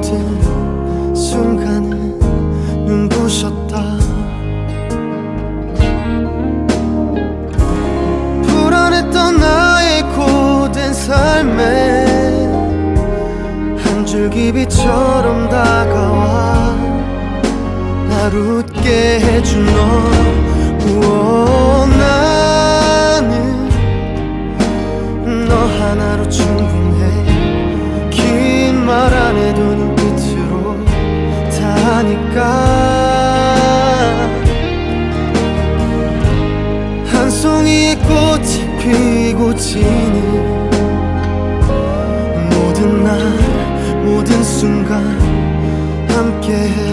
모든 순간은 눈부셨다. 불안했던 나의 고된 삶에 한 줄기 빛처럼 다가와 날 웃게 해준 너. 우와, 나는 너 하나로 충분 피고 지는 모든 날 모든 순간 함께해